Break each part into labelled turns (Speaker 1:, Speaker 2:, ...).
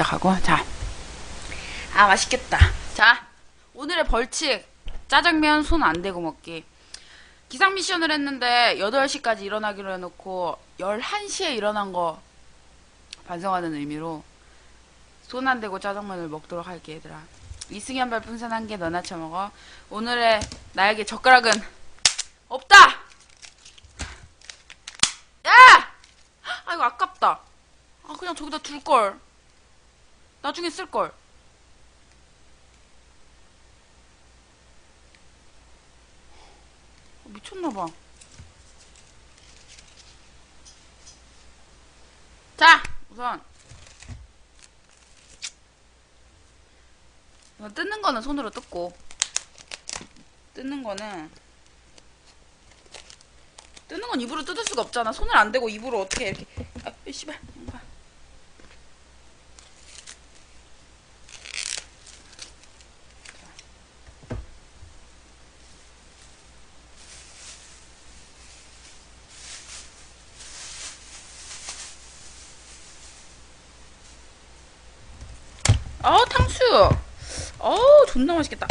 Speaker 1: 시작하고 자. 아 맛있겠다. 자 오늘의 벌칙 짜장면 손 안 대고 먹기. 기상 미션을 했는데 8시까지 일어나기로 해놓고 11시에 일어난 거 반성하는 의미로 손 안 대고 짜장면을 먹도록 할게 얘들아. 이승현 별풍선 한 개 너나 처먹어. 오늘의 나에게 젓가락은 없다! 야! 아 이거 아깝다. 아 그냥 저기다 둘걸. 나중에 쓸걸. 어, 미쳤나봐. 자, 우선. 뜯는 거는 손으로 뜯고. 뜯는 거는. 뜯는 건 입으로 뜯을 수가 없잖아. 손을 안 대고 입으로 어떻게 이렇게. 아, 씨발. 봐. 아 탕수육 어우 존나 맛있겠다.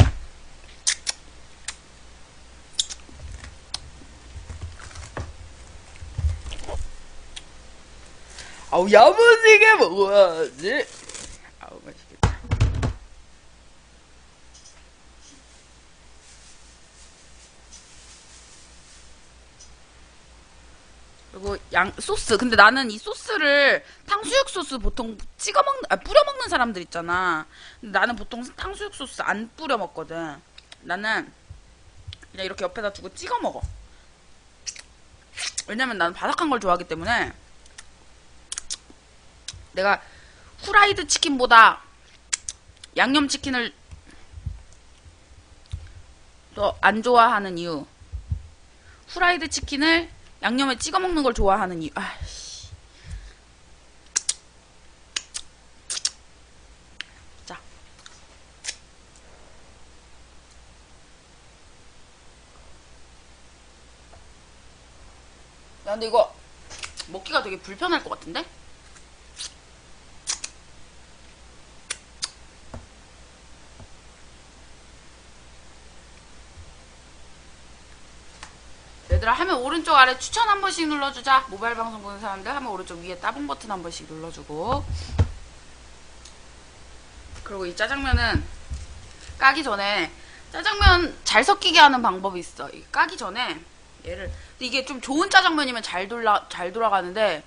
Speaker 1: 아우 야무지게 먹어야지. 아우 맛있겠다. 그리고 양 소스. 근데 나는 이 소스를 탕수육 소스 보통 찍어 먹는 아 뿌려 먹는 사람들 있잖아. 근데 나는 보통 탕수육 소스 안 뿌려 먹거든. 나는 그냥 이렇게 옆에다 두고 찍어 먹어. 왜냐면 나는 바삭한 걸 좋아하기 때문에 내가 후라이드 치킨보다 양념 치킨을 더 안 좋아하는 이유. 후라이드 치킨을 양념에 찍어 먹는 걸 좋아하는 이유. 아 근데 이거 먹기가 되게 불편할 것 같은데? 얘들아 하면 오른쪽 아래 추천 한 번씩 눌러주자. 모바일 방송 보는 사람들 하면 오른쪽 위에 따봉 버튼 한 번씩 눌러주고. 그리고 이 짜장면은 까기 전에 짜장면 잘 섞이게 하는 방법이 있어. 이 까기 전에 얘를 근데 이게 좀 좋은 짜장면이면 잘 돌아 잘 돌아가는데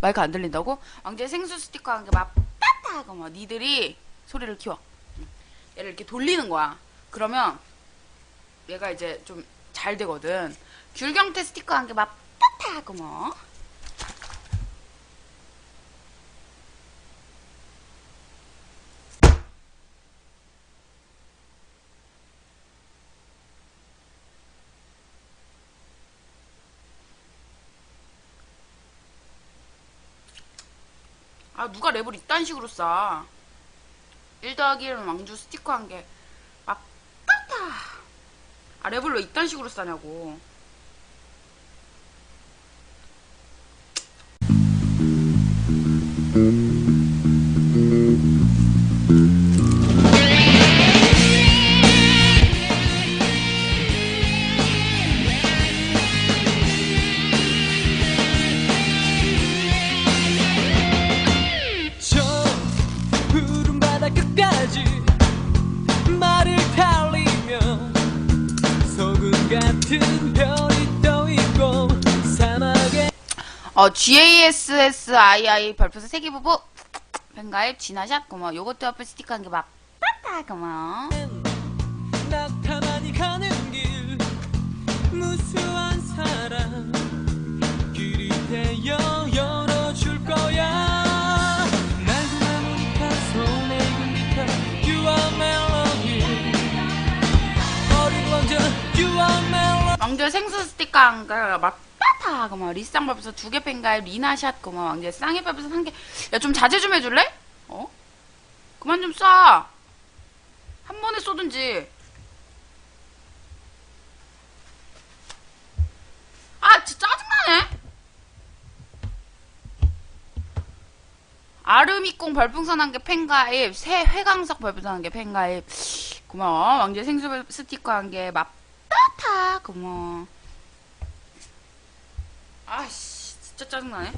Speaker 1: 마이크 안 들린다고? 왕제 생수 스티커 한개막 빠빠 하고 막 니들이 소리를 키워 응. 얘를 이렇게 돌리는 거야 그러면 얘가 이제 좀 잘 되거든. 귤경태 스티커 한개막 빠빠 하고 뭐. 누가 랩을 이딴 식으로 싸. 1 더하기 1은 왕주 스티커 한 개. 막 빠빠. 아 랩을 왜 이딴 식으로 싸냐고.
Speaker 2: 저
Speaker 1: 어 GASSII 별표서 세기 부부. 팬가입 진화샷 고마워. 요것도 앞에 스티커 한 개 막 빠빠 고마워.
Speaker 2: 나타나니 가는 길 무수한 사랑 길이 되어 열어줄 거야. 날고 기타 손에 익은 기타 You are melody 어린 왕자 You are melody
Speaker 1: 왕절 생수 스티커 한개막 빠빠 고마워. 리쌍 별표서 두 개 팬가입 리나샷 고마워. 왕절 쌍의 별표서 한 개. 야 좀 자제 좀 해줄래? 어? 그만 좀 쏴. 한 번에 쏘든지. 아 진짜 짜증나네. 아르미콩 별풍선 한 개 팬가입, 새 회강석 별풍선 한 개 팬가입. 고마워. 왕제 생수 스티커 한 개, 맛따타. 고마워. 아씨, 진짜 짜증나네.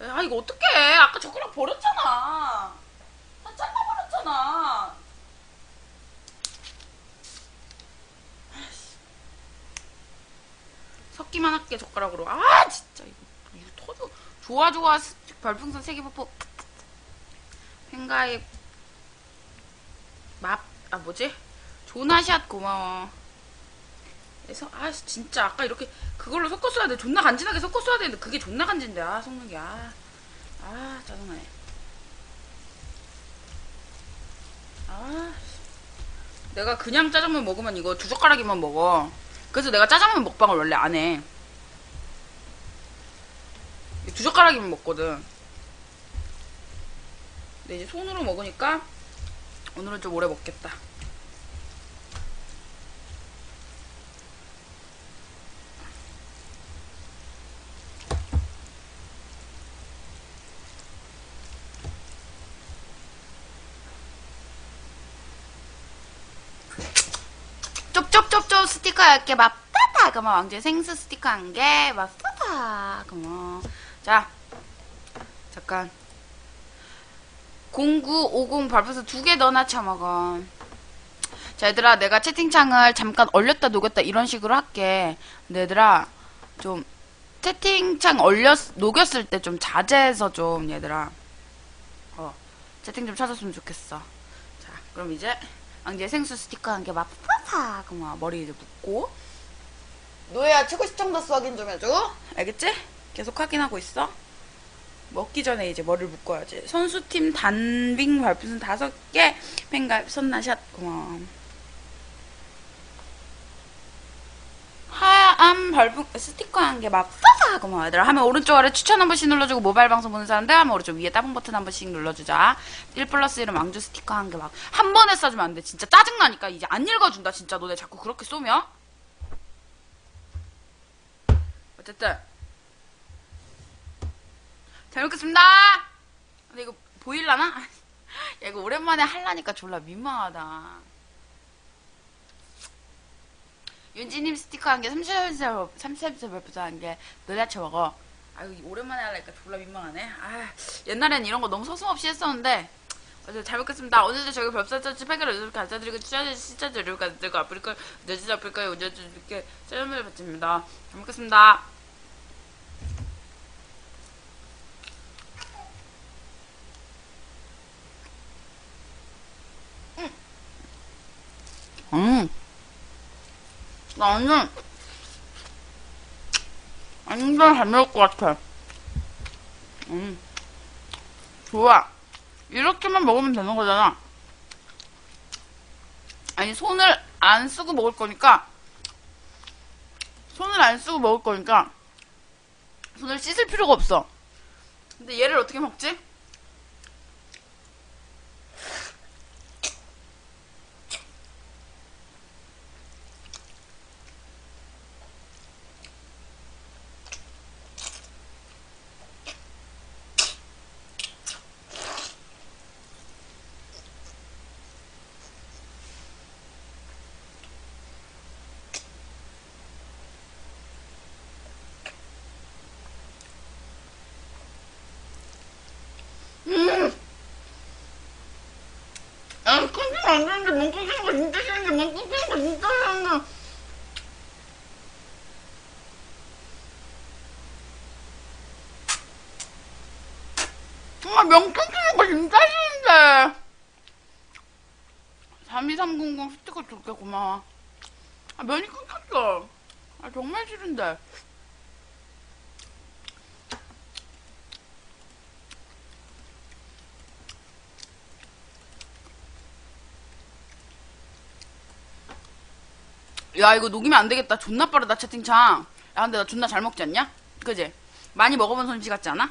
Speaker 1: 아, 이거 어떡해. 아까 젓가락 버렸잖아. 다 잘라버렸잖아. 섞기만 할게, 젓가락으로. 아, 진짜, 이거, 이거 터져. 좋아, 좋아. 스- 별풍선 세개 뽀뽀. 팬가입. 맙, 아, 뭐지? 조나샷 고마워. 그래서, 아, 진짜, 아까 이렇게, 그걸로 섞었어야 돼. 존나 간지나게 섞었어야 되는데, 그게 존나 간지인데, 아, 섞는 게, 아. 아, 짜증나네. 아, 내가 그냥 짜장면 먹으면 이거 두 젓가락이만 먹어. 그래서 내가 짜장면 먹방을 원래 안 해. 두 젓가락이면 먹거든. 근데 이제 손으로 먹으니까 오늘은 좀 오래 먹겠다. 쪽쪽쪽쪽 스티커 10개 맛다다 그러면 왕제 생수 스티커 한개 맛다다 그러면 자 잠깐. 0950 발표서 두 개 넣어놔 쳐먹어. 자 얘들아 내가 채팅창을 잠깐 얼렸다 녹였다 이런 식으로 할게. 근데 얘들아 좀 채팅창 얼렸 녹였을 때 좀 자제해서 좀 얘들아. 어 채팅 좀 찾았으면 좋겠어. 자 그럼 이제 왕제 생수 스티커 한개 맛파파 그만 머리 이제 묶고. 노예야 최고 시청자 수 확인 좀 해줘. 알겠지? 계속 확인하고 있어? 먹기 전에 이제 머리를 묶어야지. 선수팀 단빙 발표선 다섯 개 펜가입 선나샷 고마워 하암 발품 스티커 한개 맛파파 고마워 얘들아 하면 오른쪽 아래 추천 한 번씩 눌러주고 모바일 방송 보는 사람들 하면 오른쪽 위에 따봉 버튼 한 번씩 눌러주자. 1 플러스 1은 왕주 스티커 한 개 막. 한 번에 써주면 안 돼. 진짜 짜증나니까 이제 안 읽어준다 진짜. 너네 자꾸 그렇게 쏘면. 어쨌든. 잘 먹겠습니다. 근데 이거 보일라나? 야 이거 오랜만에 할라니까 졸라 민망하다 윤지님 스티커 한 개, 30세, 30세 별풍선 한 개, 너네한테 먹어. 아유, 오랜만에 하려니까 졸라 민망하네. 아, 옛날엔 이런 거 너무 서슴없이 했었는데, 어제 잘 먹겠습니다. 오늘도 저희 별사짜치 팩을 이렇게 감사드리고, 추천해 드리고, 감사드리고, 아프리카, 내지 아프리카에 운전해 이렇게 짜장면을 받습니다. 잘 먹겠습니다. 음. 나 완전 완전 잘 먹을 것 같아. 음, 좋아. 이렇게만 먹으면 되는 거잖아. 아니 손을 안 쓰고 먹을 거니까 손을 안 쓰고 먹을 거니까 손을 씻을 필요가 없어. 근데 얘를 어떻게 먹지? 아, 끊기면 안 되는데, 못 끊기는 거 진짜 싫은데, 못 끊기는 거 진짜 싫은데. 아, 명 끊기는 거 진짜 싫은데. 32300 스티커 줄게, 고마워. 아, 면이 끊겼어. 아, 정말 싫은데. 야 이거 녹이면 안 되겠다 존나 빠르다 채팅창 야 근데 나 존나 잘 먹지 않냐? 그지? 많이 먹어본 솜씨 같지 않아?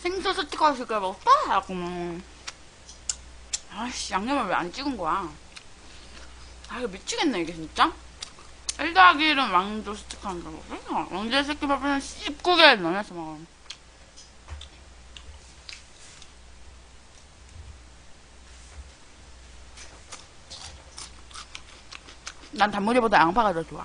Speaker 1: 생선 스티커 쓸 거야 먹었다? 하고 뭐. 아씨 양념을 왜 안 찍은 거야 아 이거 미치겠네 이게 진짜 1 더하기 1은 왕조 스틱한 거 먹어. 왕조의 새끼 밥은 씹구게 넣어서 먹어. 난 단무지보다 양파가 더 좋아.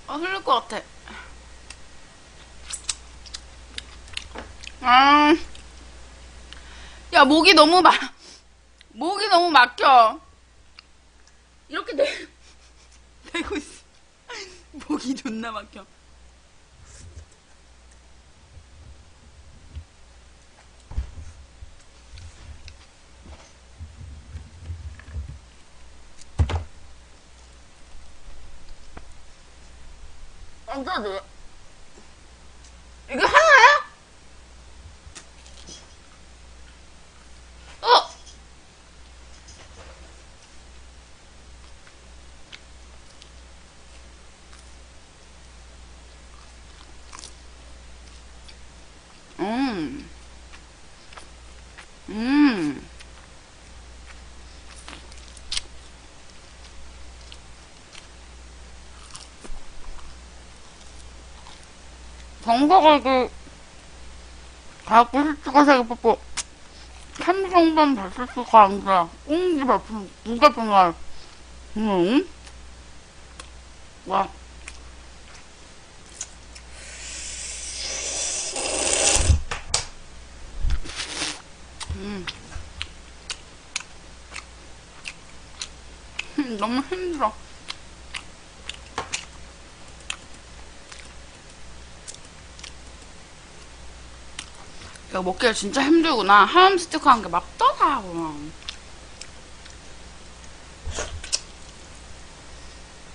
Speaker 1: 아, 흘릴 것 같아. 아, 야, 목이 너무 막, 목이 너무 막혀. 이렇게 내, 되고 있어. 목이 존나 막혀. 앉아도 이게 하나야? 어? 음. 음. 정보가 그, 갖고 싶어서 뽀뽀. 삼성반 발수수가 아니라, 꽁지 발품, 누가 정말, 음. 와. 음. 음, 너무 힘들어. 먹기가 진짜 힘들구나. 하암스티크 한게막 떠나고.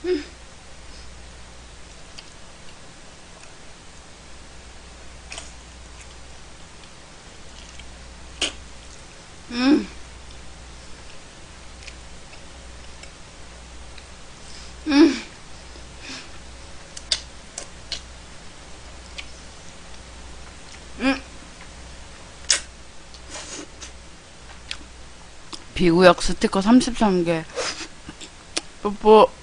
Speaker 1: 음. 음. 음. 비구역 스티커 33개. 뽀뽀.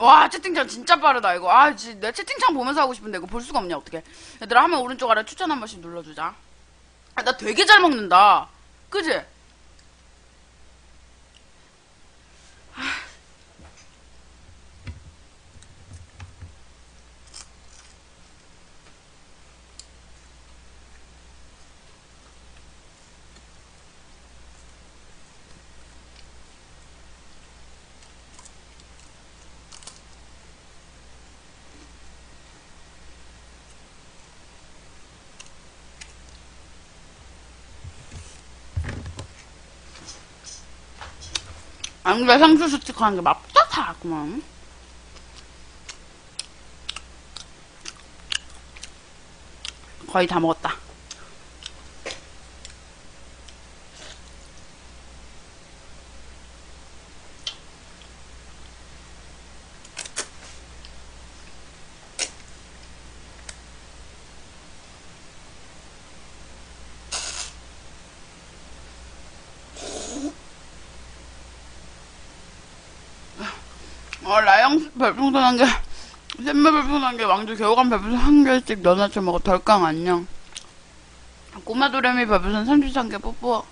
Speaker 1: 와 채팅창 진짜 빠르다 이거. 아 지, 내 채팅창 보면서 하고 싶은데 이거 볼 수가 없냐 어떻게? 얘들아 하면 오른쪽 아래 추천 한 번씩 눌러주자. 아, 나 되게 잘 먹는다. 그지? 안그래 향수 스티커 한게 맙다다구만. 거의 다 먹었다 어, 라영 별풍선 한 개, 샘물 별풍선 한 개, 왕주 겨우간 별풍선 한 개씩 넣어놨죠 먹어. 덜깡 안녕. 꼬마 도레미 별풍선 33개 뽀뽀.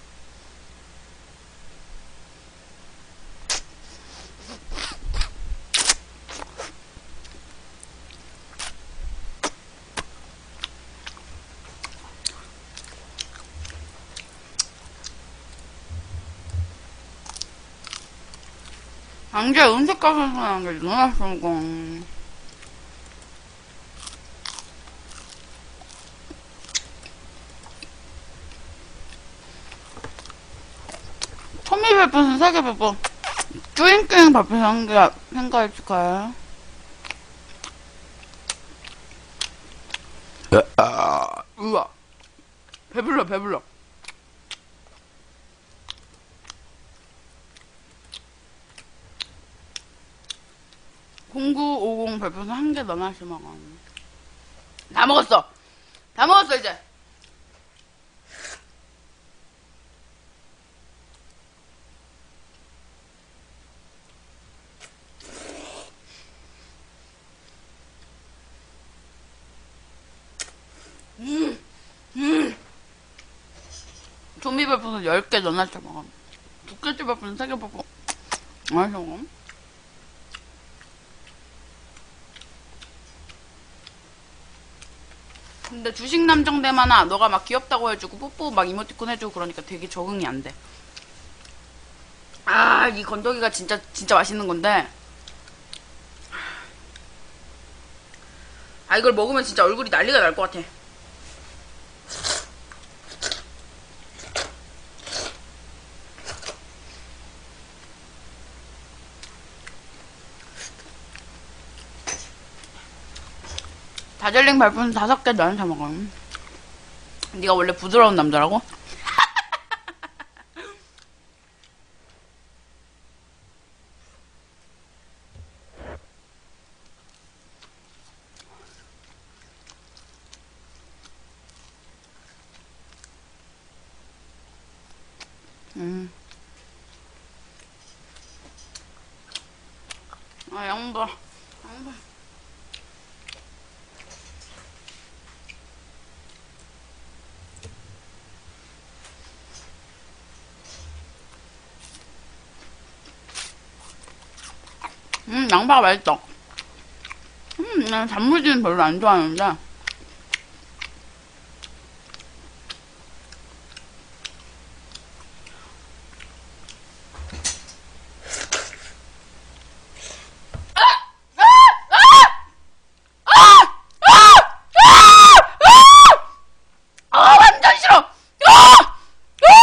Speaker 1: 왕주 음식 가서 한개 넣어놨어, 거. 초미 별풍선 3개 뽀뽀. 쭈잉쭈잉 별풍선 1개 생각해 줄까요? 우와. 배불러, 배불러. 공구오공 별풍선 한개 넣어놨어 먹어. 다 먹었어. 다 먹었어 이제. 음, 음. 좀비 별풍선 10개 넣어놨어 먹어. 두께치 별풍선 3개 먹고. 맛있어 먹어. 근데 주식 남정 대만아 너가 막 귀엽다고 해주고 뽀뽀 막 이모티콘 해주고 그러니까 되게 적응이 안 돼. 아, 이 건더기가 진짜 진짜 맛있는 건데. 아, 이걸 먹으면 진짜 얼굴이 난리가 날 것 같아. 다젤링 발품 다섯 개 너한테 먹어. 네가 원래 부드러운 남자라고? 음. 아, 양봐. 양봐. 음, 양파가 맛있다. 음, 난 단무지는 별로 안 좋아하는데. 아, 완전 싫어! 아! 아!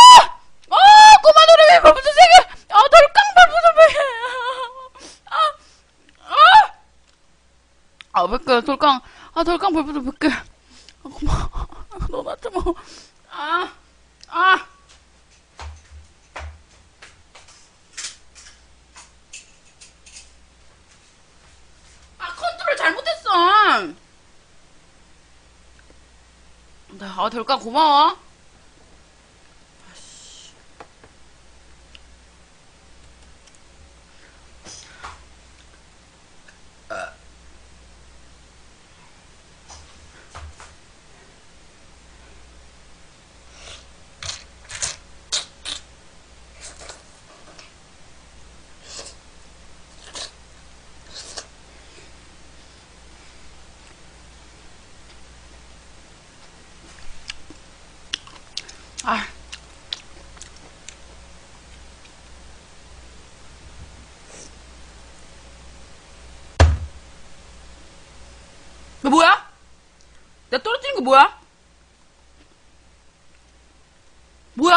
Speaker 1: 아! 꼬마 노래미 벌부터 세 개! 아, 덜깡 벌부터 세 개! 아! 아! 아, 몇 개, 덜깡. 아, 덜깡 벌부터 몇 개. 아, 고마워. 너나 좀, 어. 아! 아! 아, 컨트롤 잘못했어! 네, 아, 덜깡 고마워. 뭐야? 뭐야?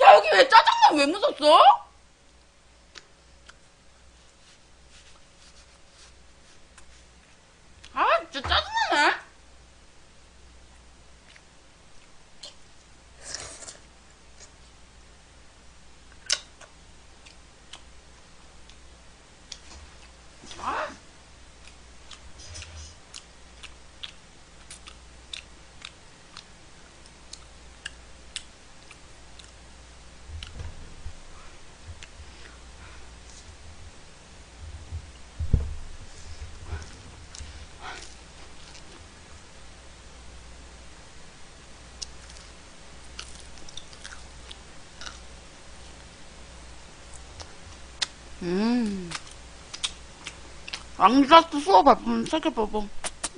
Speaker 1: 야, 여기 왜 짜장면 왜 묻었어? 아, 진짜 짜증나네. 음. 앙자스 수어 발품 세개 뽑음.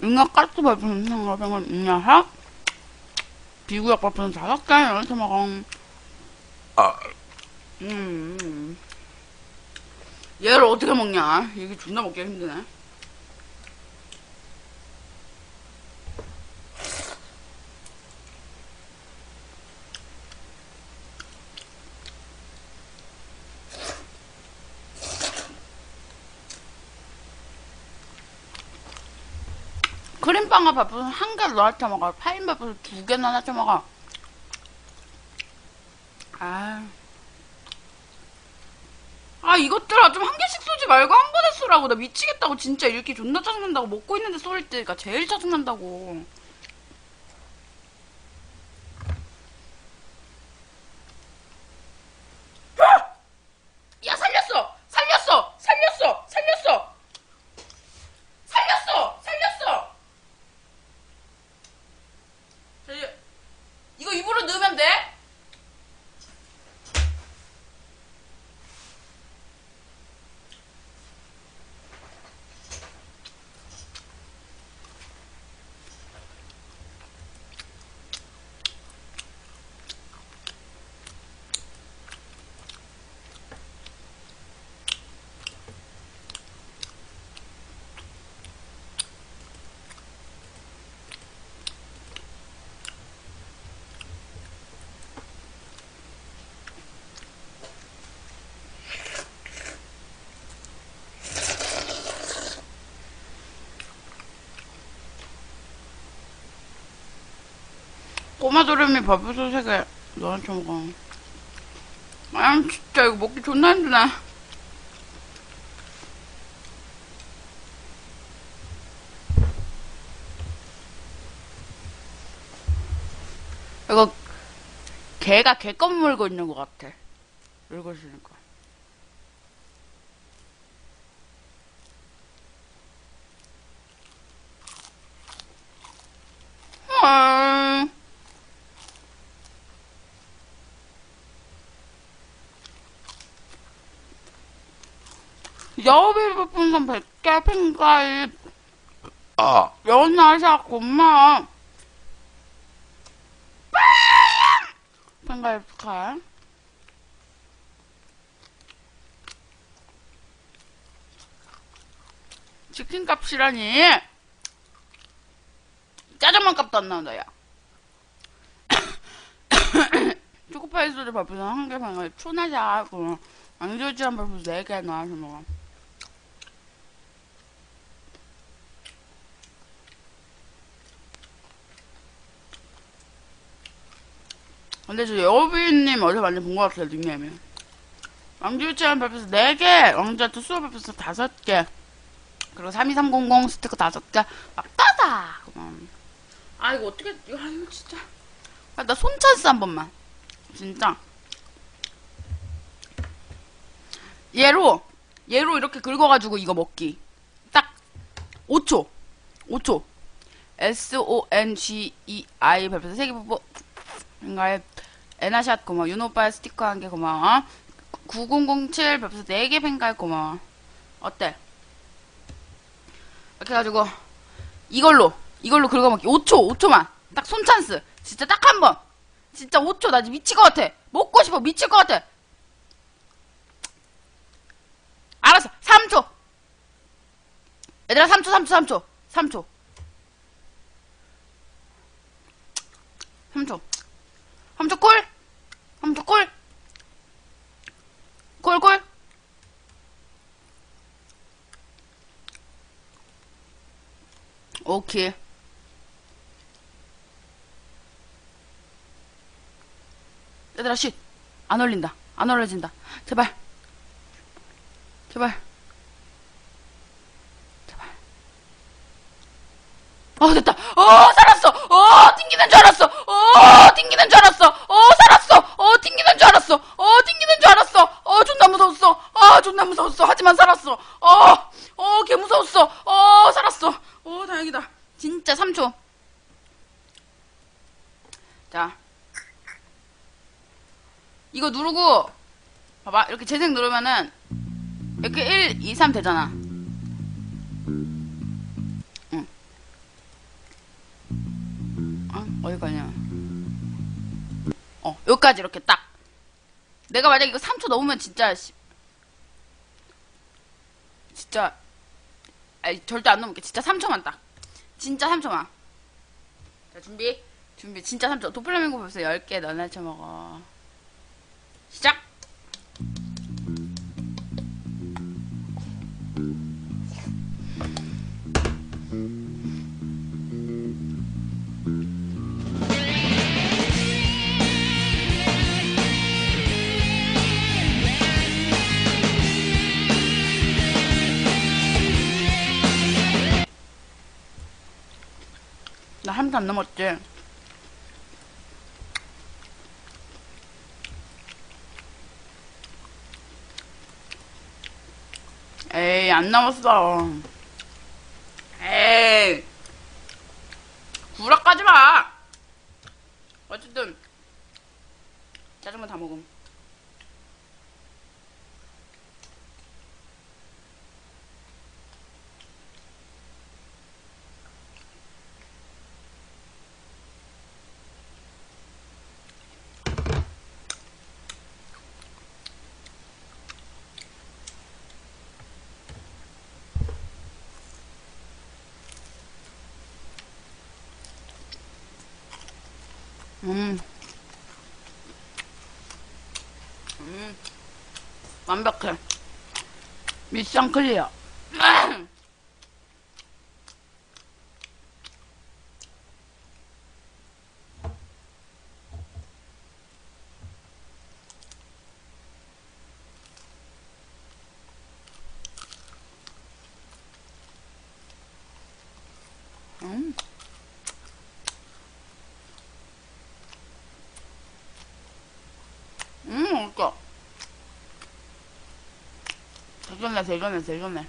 Speaker 1: 잉어 가스 발품 생각하면 잉여하. 비구역 발품 다섯 개 이렇게 먹어. 음, 음. 얘를 어떻게 먹냐? 이게 존나 먹기 힘드네. 크림빵과 밥은 한 개를 넣어서 먹어. 파인밥을 두 개나 넣어서 먹어. 아. 아, 이것들아, 좀 한 개씩 쏘지 말고 한 번에 쏘라고. 나 미치겠다고. 진짜 이렇게 존나 짜증난다고. 먹고 있는데 쏠 때가 제일 짜증난다고. 아! 야, 살렸어! 살렸어! 살렸어! 살렸어! 살렸어! 살렸어! 자, 이제 이거 입으로 넣으면 돼? 꼬마도름이 밥솥 세개 너한테 먹어. 아 진짜 이거 먹기 존나 힘드네. 이거 개가 개껌 물고 있는 것 같아. 읽어주니까. 아. 여비 부푼선 100개 팬가입.
Speaker 3: 아,
Speaker 1: 연하샤 고마워 팬가입 축하해. 치킨 값이라니. 짜장면 값도 안 나온다 야. 초코파이 소리 밥솥 한개 팬가입. 초나샤 고 왕조지 한 밥솥 4개 넣어서 먹어 근데 저 여우비님 어디서 많이 본 것 같아요, 닉네임이. 왕주유치한 별표서 4개, 왕자트 수어 별표서 5개, 그리고 32300 스티커 5개, 막다다! 그만. 아, 이거 어떻게, 이거, 아, 이거 진짜. 아, 나 손찬스 한 번만. 진짜. 얘로, 얘로 이렇게 긁어가지고 이거 먹기. 딱, 5초. 5초. S-O-N-G-E-I 별표서 3개 뽑고, 인가에 에나샷 고마워. 윤오빠의 스티커 한 개 고마워. 9007 별표서 4개 팬가입 고마워. 어때? 이렇게 해가지고 이걸로 이걸로 긁어먹기. 5초 5초만. 딱 손찬스. 진짜 딱 한 번. 진짜 5초. 나 지금 미칠 것 같아. 먹고 싶어. 미칠 것 같아. 알았어. 3초. 얘들아 3초 3초 3초. 3초 3초 3초 콜 3초 콜 콜콜 오케이. 얘들아 쉿 안 올린다. 안 올려진다. 제발. 제발. 제발. 어 됐다. 어 살았어 어 튕기는 줄 알았어. 어 튕기는 줄 알았어. 어 살았어. 어 튕기는 줄 알았어. 어 튕기는 줄 알았어. 어 존나 무서웠어. 아 존나 무서웠어. 하지만 살았어. 어 어 개 무서웠어. 어 살았어. 어 다행이다. 진짜 3초 자. 이거 누르고 봐봐. 이렇게 재생 누르면은 이렇게 1, 2, 3 되잖아. 여기까지 이렇게 딱. 내가 만약 이거 3초 넘으면 진짜, 씨- 진짜, 아니, 절대 안 넘을게. 진짜 3초만 딱. 진짜 3초만. 자, 준비. 준비. 진짜 3초. 도플라밍고 벌써 10개 너나 쳐먹어. 시작! 나 3초 안 넘었지? 에이, 안 남았어. 에이. 구락까지 마! 어쨌든, 짜장면 다 먹음. 음. 음. 완벽해. 미션 클리어. 음. 음, 맛있다. 대전해, 대전해, 대전해.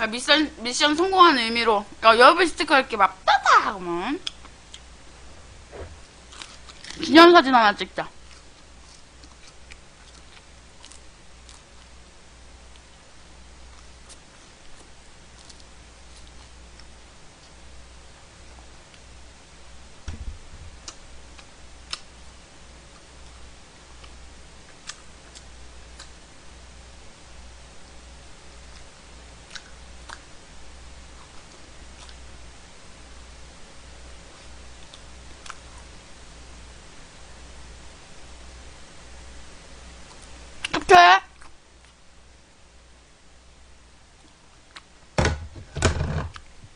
Speaker 1: 야, 미션, 미션 성공한 의미로, 야, 여러분 스티커 이렇게 막, 따다! 하면. 기념사진 하나 찍자. 캡처해!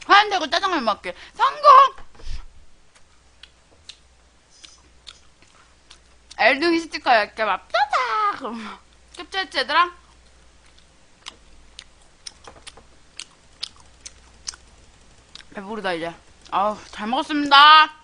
Speaker 1: 하얀데고 짜장면 먹게. 성공! 엘둥이 스티커 이렇게 막, 짜다! 그럼 캡처했지, 얘들아? 배부르다, 이제. 아우, 잘 먹었습니다.